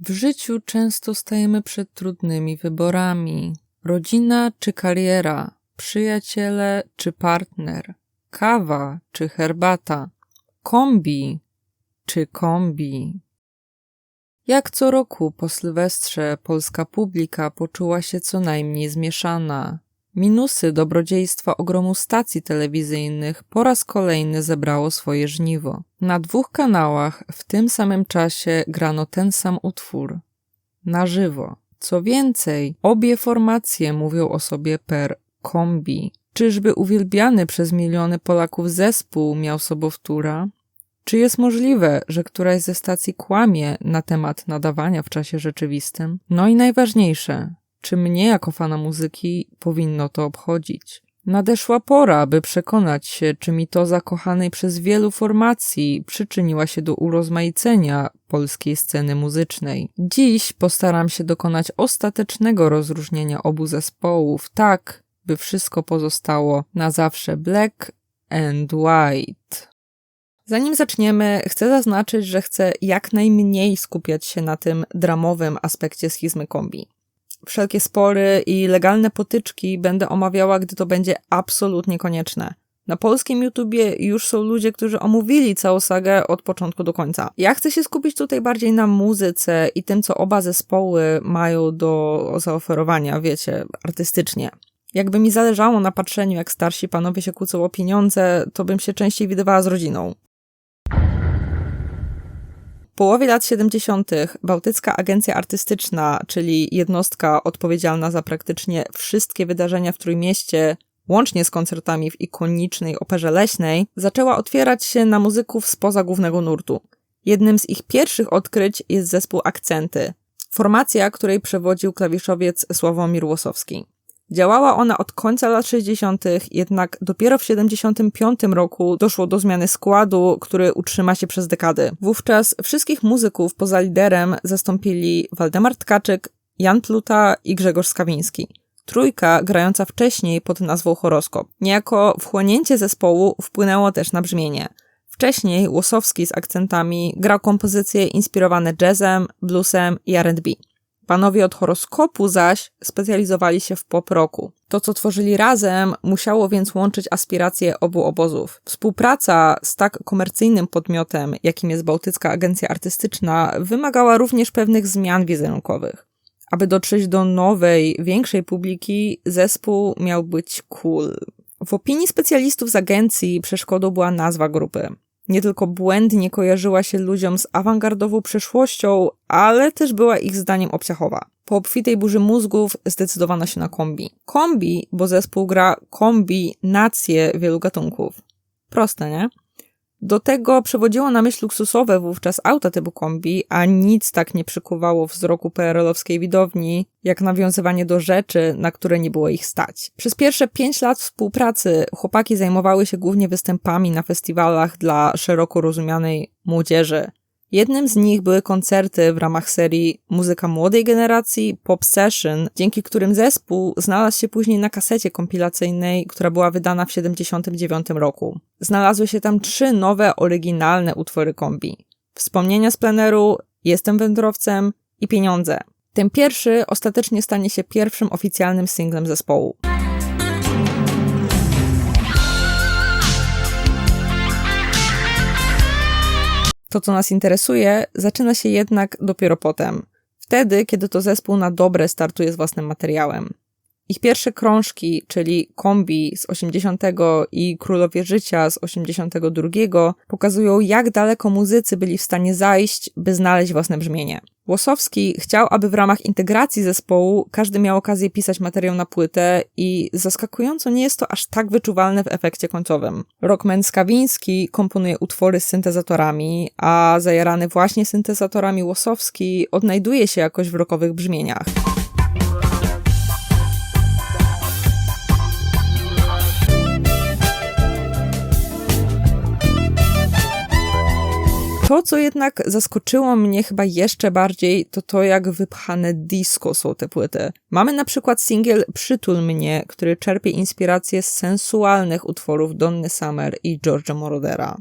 W życiu często stajemy przed trudnymi wyborami: rodzina czy kariera, przyjaciele czy partner, kawa czy herbata, kombi czy kombi. Jak co roku po Sylwestrze polska publika poczuła się co najmniej zmieszana. Minusy dobrodziejstwa ogromu stacji telewizyjnych po raz kolejny zebrało swoje żniwo. Na dwóch kanałach w tym samym czasie grano ten sam utwór. Na żywo. Co więcej, obie formacje mówią o sobie per kombi. Czyżby uwielbiany przez miliony Polaków zespół miał sobowtóra? Czy jest możliwe, że któraś ze stacji kłamie na temat nadawania w czasie rzeczywistym? No i najważniejsze, czy mnie jako fana muzyki powinno to obchodzić? Nadeszła pora, by przekonać się, czy mitoza zakochanej przez wielu formacji przyczyniła się do urozmaicenia polskiej sceny muzycznej. Dziś postaram się dokonać ostatecznego rozróżnienia obu zespołów, tak by wszystko pozostało na zawsze black and white. Zanim zaczniemy, chcę zaznaczyć, że chcę jak najmniej skupiać się na tym dramowym aspekcie schizmy kombi. Wszelkie spory i legalne potyczki będę omawiała, gdy to będzie absolutnie konieczne. Na polskim YouTubie już są ludzie, którzy omówili całą sagę od początku do końca. Ja chcę się skupić tutaj bardziej na muzyce i tym, co oba zespoły mają do zaoferowania, wiecie, artystycznie. Jakby mi zależało na patrzeniu, jak starsi panowie się kłócą o pieniądze, to bym się częściej widywała z rodziną połowie lat 70. Bałtycka Agencja Artystyczna, czyli jednostka odpowiedzialna za praktycznie wszystkie wydarzenia w Trójmieście, łącznie z koncertami w ikonicznej operze leśnej, zaczęła otwierać się na muzyków spoza głównego nurtu. Jednym z ich pierwszych odkryć jest zespół Akcenty, formacja, której przewodził klawiszowiec Sławomir Łosowski. Działała ona od końca lat 60., jednak dopiero w 75 roku doszło do zmiany składu, który utrzyma się przez dekady. Wówczas wszystkich muzyków poza liderem zastąpili Waldemar Tkaczyk, Jan Pluta i Grzegorz Skawiński. Trójka grająca wcześniej pod nazwą Horoskop. Niejako wchłonięcie zespołu wpłynęło też na brzmienie. Wcześniej Łosowski z akcentami grał kompozycje inspirowane jazzem, bluesem i R&B. Panowie od horoskopu zaś specjalizowali się w pop roku. To, co tworzyli razem, musiało więc łączyć aspiracje obu obozów. Współpraca z tak komercyjnym podmiotem, jakim jest Bałtycka Agencja Artystyczna, wymagała również pewnych zmian wizerunkowych. Aby dotrzeć do nowej, większej publiki, zespół miał być cool. W opinii specjalistów z agencji przeszkodą była nazwa grupy nie tylko błędnie kojarzyła się ludziom z awangardową przeszłością, ale też była ich zdaniem obciachowa. Po obfitej burzy mózgów zdecydowano się na kombi. Kombi, bo zespół gra kombinacje wielu gatunków. Proste, nie? Do tego przewodziło na myśl luksusowe wówczas auta typu kombi, a nic tak nie przykuwało wzroku PRL-owskiej widowni, jak nawiązywanie do rzeczy, na które nie było ich stać. Przez pierwsze pięć lat współpracy chłopaki zajmowały się głównie występami na festiwalach dla szeroko rozumianej młodzieży, Jednym z nich były koncerty w ramach serii Muzyka Młodej Generacji Pop Session, dzięki którym zespół znalazł się później na kasecie kompilacyjnej, która była wydana w 1979 roku. Znalazły się tam trzy nowe, oryginalne utwory kombi. Wspomnienia z pleneru, Jestem wędrowcem i Pieniądze. Ten pierwszy ostatecznie stanie się pierwszym oficjalnym singlem zespołu. To, co nas interesuje, zaczyna się jednak dopiero potem. Wtedy, kiedy to zespół na dobre startuje z własnym materiałem. Ich pierwsze krążki, czyli Kombi z 80 i Królowie Życia z 82, pokazują, jak daleko muzycy byli w stanie zajść, by znaleźć własne brzmienie. Łosowski chciał, aby w ramach integracji zespołu każdy miał okazję pisać materiał na płytę i zaskakująco nie jest to aż tak wyczuwalne w efekcie końcowym. Rockman Skawiński komponuje utwory z syntezatorami, a zajarany właśnie syntezatorami Łosowski odnajduje się jakoś w rockowych brzmieniach. To, co jednak zaskoczyło mnie chyba jeszcze bardziej, to to, jak wypchane disco są te płyty. Mamy na przykład singiel Przytul mnie, który czerpie inspirację z sensualnych utworów Donny Summer i George'a Morodera.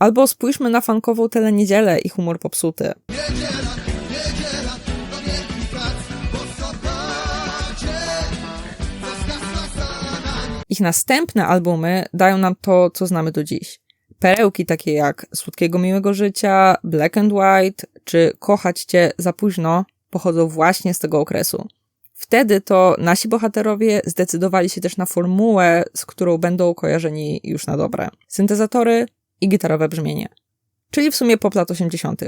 Albo spójrzmy na funkową teleniedzielę i humor popsuty. Ich następne albumy dają nam to, co znamy do dziś. Perełki takie jak Słodkiego Miłego Życia, Black and White czy Kochać Cię za późno pochodzą właśnie z tego okresu. Wtedy to nasi bohaterowie zdecydowali się też na formułę, z którą będą kojarzeni już na dobre. Syntezatory i gitarowe brzmienie. Czyli w sumie pop lat 80.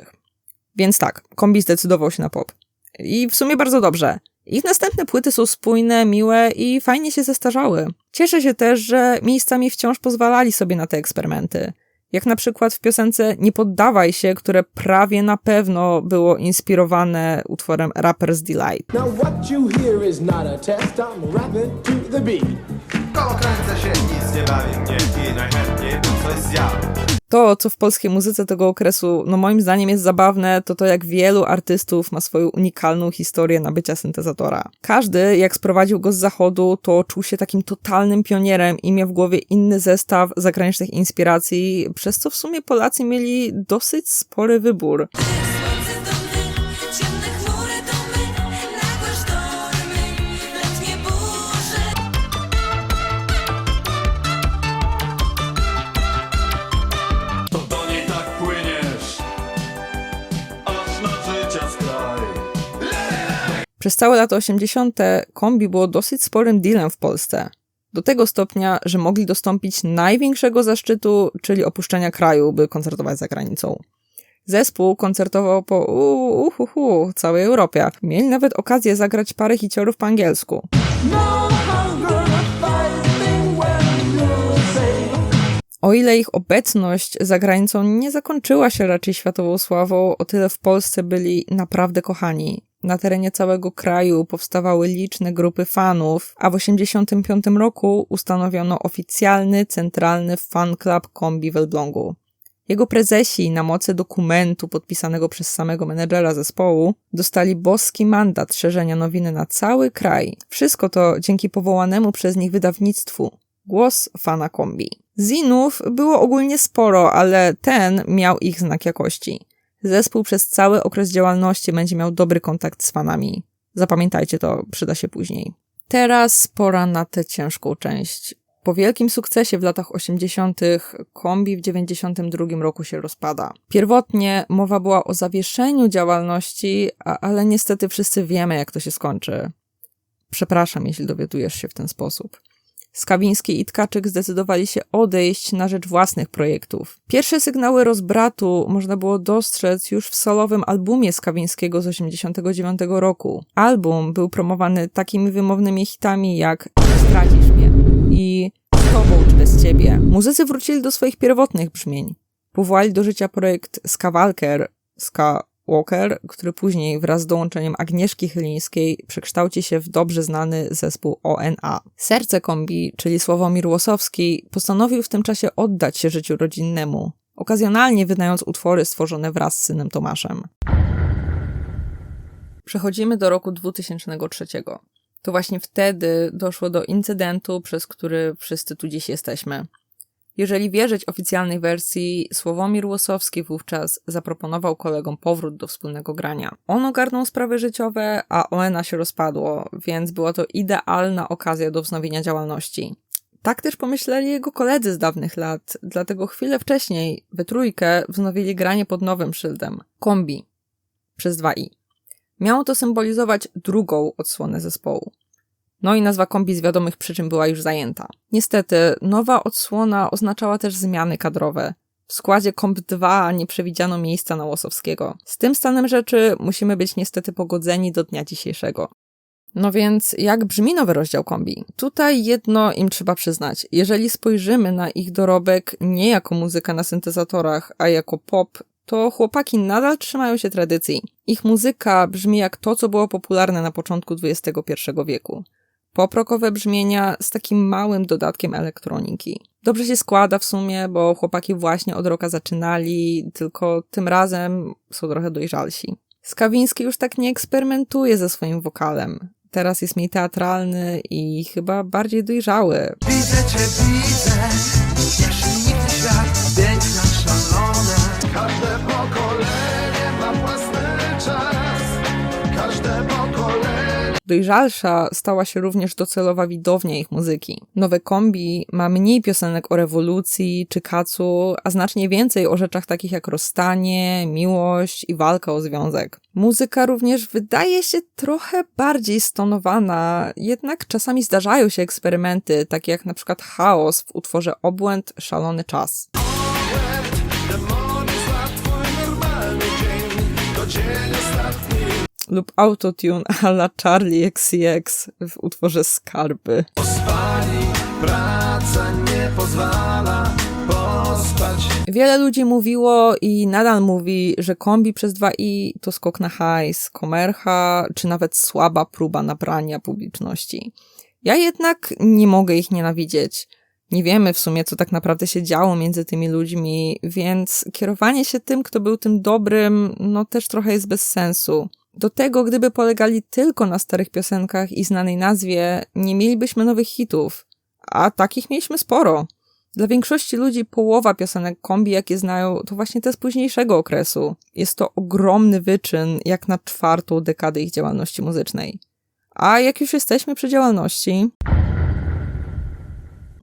Więc tak, kombi zdecydował się na pop. I w sumie bardzo dobrze. Ich następne płyty są spójne, miłe i fajnie się zestarzały. Cieszę się też, że miejscami wciąż pozwalali sobie na te eksperymenty. Jak na przykład w piosence Nie poddawaj się, które prawie na pewno było inspirowane utworem Rapper's Delight. Now what you hear is not a test, I'm rapping to the beat. Kręcę się, nic nie bawi mnie i najchętniej coś zjadł. To, co w polskiej muzyce tego okresu, no moim zdaniem jest zabawne, to to jak wielu artystów ma swoją unikalną historię nabycia syntezatora. Każdy, jak sprowadził go z zachodu, to czuł się takim totalnym pionierem i miał w głowie inny zestaw zagranicznych inspiracji, przez co w sumie Polacy mieli dosyć spory wybór. Przez całe lata 80. kombi było dosyć sporym dealem w Polsce. Do tego stopnia, że mogli dostąpić największego zaszczytu, czyli opuszczenia kraju, by koncertować za granicą. Zespół koncertował po u, uh, uh, uh, całej Europie. Mieli nawet okazję zagrać parę hiciorów po angielsku. O ile ich obecność za granicą nie zakończyła się raczej światową sławą, o tyle w Polsce byli naprawdę kochani. Na terenie całego kraju powstawały liczne grupy fanów, a w 1985 roku ustanowiono oficjalny, centralny fan club kombi w. Jego prezesi na mocy dokumentu podpisanego przez samego menedżera zespołu dostali boski mandat szerzenia nowiny na cały kraj. Wszystko to dzięki powołanemu przez nich wydawnictwu Głos Fana Kombi. Zinów było ogólnie sporo, ale ten miał ich znak jakości. Zespół przez cały okres działalności będzie miał dobry kontakt z fanami. Zapamiętajcie to, przyda się później. Teraz pora na tę ciężką część. Po wielkim sukcesie w latach 80. kombi w 92 roku się rozpada. Pierwotnie mowa była o zawieszeniu działalności, a, ale niestety wszyscy wiemy, jak to się skończy. Przepraszam, jeśli dowiadujesz się w ten sposób. Skawiński i Tkaczyk zdecydowali się odejść na rzecz własnych projektów. Pierwsze sygnały rozbratu można było dostrzec już w solowym albumie Skawińskiego z 89 roku. Album był promowany takimi wymownymi hitami jak Stracisz mnie i tobą bez ciebie. Muzycy wrócili do swoich pierwotnych brzmień. Powołali do życia projekt Skawalker, Ska Walker, który później wraz z dołączeniem Agnieszki Chylińskiej przekształci się w dobrze znany zespół ONA. Serce kombi, czyli Sławomir Łosowski, postanowił w tym czasie oddać się życiu rodzinnemu, okazjonalnie wydając utwory stworzone wraz z synem Tomaszem. Przechodzimy do roku 2003. To właśnie wtedy doszło do incydentu, przez który wszyscy tu dziś jesteśmy. Jeżeli wierzyć oficjalnej wersji, Sławomir Łosowski wówczas zaproponował kolegom powrót do wspólnego grania. On ogarnął sprawy życiowe, a ONA się rozpadło, więc była to idealna okazja do wznowienia działalności. Tak też pomyśleli jego koledzy z dawnych lat, dlatego chwilę wcześniej we trójkę wznowili granie pod nowym szyldem kombi przez 2i. Miało to symbolizować drugą odsłonę zespołu. No i nazwa kombi z wiadomych przyczyn była już zajęta. Niestety, nowa odsłona oznaczała też zmiany kadrowe. W składzie Komp 2 nie przewidziano miejsca na Łosowskiego. Z tym stanem rzeczy musimy być niestety pogodzeni do dnia dzisiejszego. No więc, jak brzmi nowy rozdział kombi? Tutaj jedno im trzeba przyznać. Jeżeli spojrzymy na ich dorobek nie jako muzyka na syntezatorach, a jako pop, to chłopaki nadal trzymają się tradycji. Ich muzyka brzmi jak to, co było popularne na początku XXI wieku poprokowe brzmienia z takim małym dodatkiem elektroniki. Dobrze się składa w sumie, bo chłopaki właśnie od roka zaczynali, tylko tym razem są trochę dojrzalsi. Skawiński już tak nie eksperymentuje ze swoim wokalem. Teraz jest mniej teatralny i chyba bardziej dojrzały. Widzę cię, widzę, dojrzalsza stała się również docelowa widownia ich muzyki. Nowe kombi ma mniej piosenek o rewolucji czy kacu, a znacznie więcej o rzeczach takich jak rozstanie, miłość i walka o związek. Muzyka również wydaje się trochę bardziej stonowana, jednak czasami zdarzają się eksperymenty, takie jak na przykład chaos w utworze Obłęd, szalony czas. Lub autotune a la Charlie XCX w utworze Skarby. Praca nie pozwala pospać Wiele ludzi mówiło i nadal mówi, że kombi przez 2i to skok na hajs, komercha, czy nawet słaba próba nabrania publiczności. Ja jednak nie mogę ich nienawidzieć. Nie wiemy w sumie, co tak naprawdę się działo między tymi ludźmi, więc kierowanie się tym, kto był tym dobrym, no też trochę jest bez sensu. Do tego, gdyby polegali tylko na starych piosenkach i znanej nazwie, nie mielibyśmy nowych hitów. A takich mieliśmy sporo. Dla większości ludzi połowa piosenek kombi, jakie znają, to właśnie te z późniejszego okresu. Jest to ogromny wyczyn, jak na czwartą dekadę ich działalności muzycznej. A jak już jesteśmy przy działalności.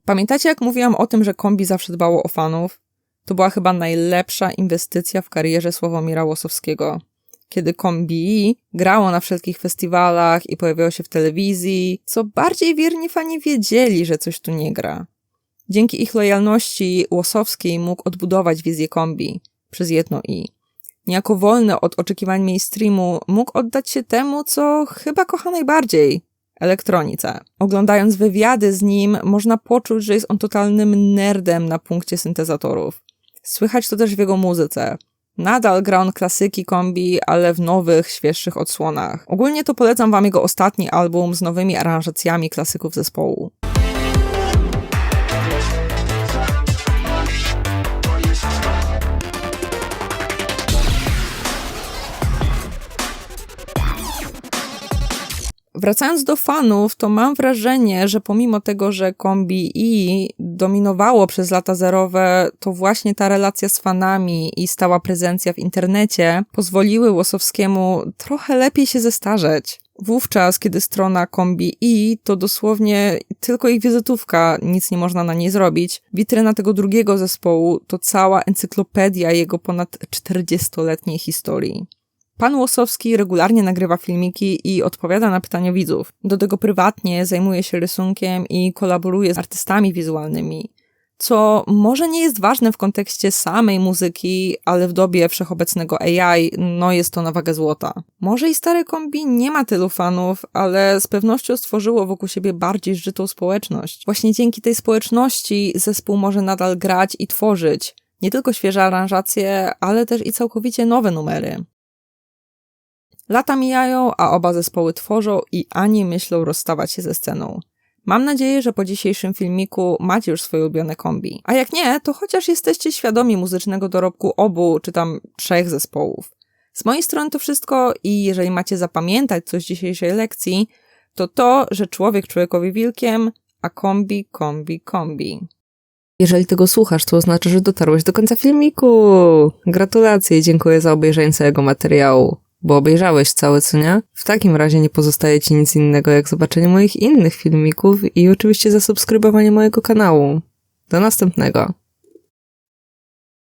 Pamiętacie, jak mówiłam o tym, że kombi zawsze dbało o fanów? To była chyba najlepsza inwestycja w karierze Sławomira Łosowskiego. Kiedy kombi grało na wszelkich festiwalach i pojawiało się w telewizji, co bardziej wierni fani wiedzieli, że coś tu nie gra. Dzięki ich lojalności Łosowskiej mógł odbudować wizję kombi przez jedno i. Niejako wolny od oczekiwań mainstreamu mógł oddać się temu, co chyba kocha najbardziej elektronice. Oglądając wywiady z nim, można poczuć, że jest on totalnym nerdem na punkcie syntezatorów. Słychać to też w jego muzyce. Nadal gra on klasyki kombi, ale w nowych, świeższych odsłonach. Ogólnie to polecam wam jego ostatni album z nowymi aranżacjami klasyków zespołu. Wracając do fanów, to mam wrażenie, że pomimo tego, że kombi i dominowało przez lata zerowe, to właśnie ta relacja z fanami i stała prezencja w internecie pozwoliły Łosowskiemu trochę lepiej się zestarzeć. Wówczas, kiedy strona kombi i to dosłownie tylko ich wizytówka, nic nie można na niej zrobić, witryna tego drugiego zespołu to cała encyklopedia jego ponad 40-letniej historii. Pan Łosowski regularnie nagrywa filmiki i odpowiada na pytania widzów. Do tego prywatnie zajmuje się rysunkiem i kolaboruje z artystami wizualnymi. Co może nie jest ważne w kontekście samej muzyki, ale w dobie wszechobecnego AI, no jest to na wagę złota. Może i stare kombi nie ma tylu fanów, ale z pewnością stworzyło wokół siebie bardziej żytą społeczność. Właśnie dzięki tej społeczności zespół może nadal grać i tworzyć. Nie tylko świeże aranżacje, ale też i całkowicie nowe numery. Lata mijają, a oba zespoły tworzą i ani myślą rozstawać się ze sceną. Mam nadzieję, że po dzisiejszym filmiku macie już swoje ulubione kombi. A jak nie, to chociaż jesteście świadomi muzycznego dorobku obu czy tam trzech zespołów. Z mojej strony to wszystko i jeżeli macie zapamiętać coś z dzisiejszej lekcji, to to, że człowiek człowiekowi wilkiem, a kombi, kombi, kombi. Jeżeli tego słuchasz, to oznacza, że dotarłeś do końca filmiku. Gratulacje i dziękuję za obejrzenie całego materiału. Bo obejrzałeś całe, co nie? W takim razie nie pozostaje ci nic innego, jak zobaczenie moich innych filmików i oczywiście zasubskrybowanie mojego kanału. Do następnego.